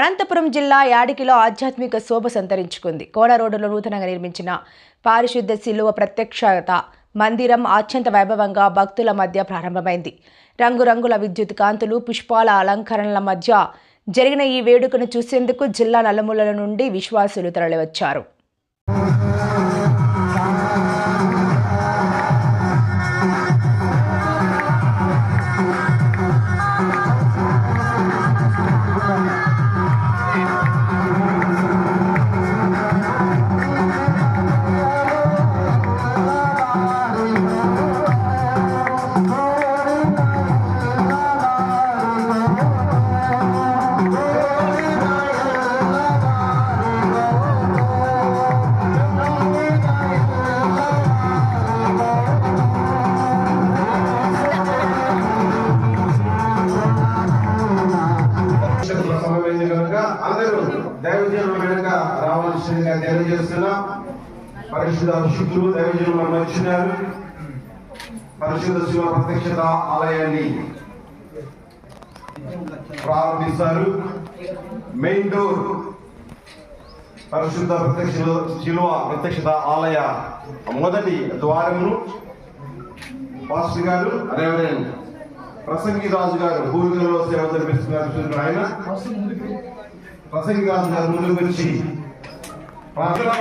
అనంతపురం జిల్లా యాడికిలో ఆధ్యాత్మిక శోభ సంతరించుకుంది. కోడ రోడ్డులో నూతనంగా నిర్మించిన పారిశుద్ధ శిలువ ప్రత్యక్షత మందిరం అత్యంత వైభవంగా భక్తుల మధ్య ప్రారంభమైంది. రంగురంగుల విద్యుత్ కాంతులు పుష్పాల అలంకరణల మధ్య జరిగిన ఈ వేడుకను చూసేందుకు జిల్లా నలుమూలల నుండి విశ్వాసులు తరలివచ్చారు. కనుక అందరూ దైవజనుల వెనుక రావాల్సిందిగా తెలియజేస్తున్నాం. పరిశుద్ధ శుద్ధులు దైవజనులు మనం వచ్చినారు. పరిశుద్ధ శివ ప్రత్యక్షత ఆలయాన్ని ప్రారంభిస్తారు. మెయిన్ డోర్ పరిశుద్ధ ప్రత్యక్ష శిలువ ప్రత్యక్షత ఆలయ మొదటి ద్వారమును. పాస్టర్ గారు రెవరెండ్ ప్రసంగి రాజు గారు భూమికలో సేవ జరిపిస్తున్నారు ఆయన? ప్రసంగి రాజు గారు ముందుకు వచ్చి ప్రార్థన-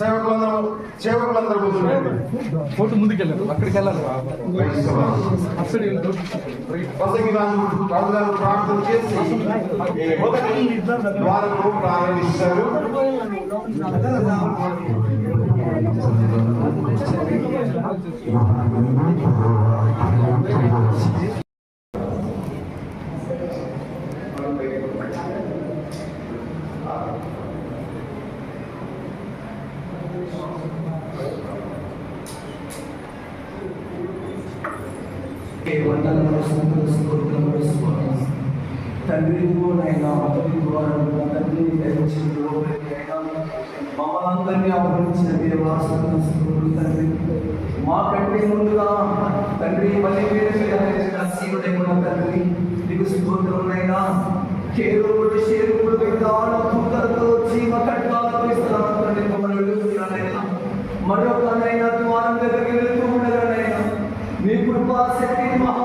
సేవకులందరూ సేవకులందరూ. ఫోటో ముందుకెళ్ళారు అక్కడికి వెళ్ళాలి గారు ప్రార్థన చేసి ద్వారము ప్రారంభిస్తారు స్తోత్రములు స్తోత్రములు. తండ్రి నైనా మొదటి ద్వారా తండ్రి దయచేసి మమ్మల్ని అపరించిన దేవాసన తండ్రి. మాకంటే ముందుగా తండ్రి మళ్ళీ వేరే సీనుడై తండ్రి. నీకు స్తోత్రములైనా కేరుడు శేరుడు విధాన embora ser feito uma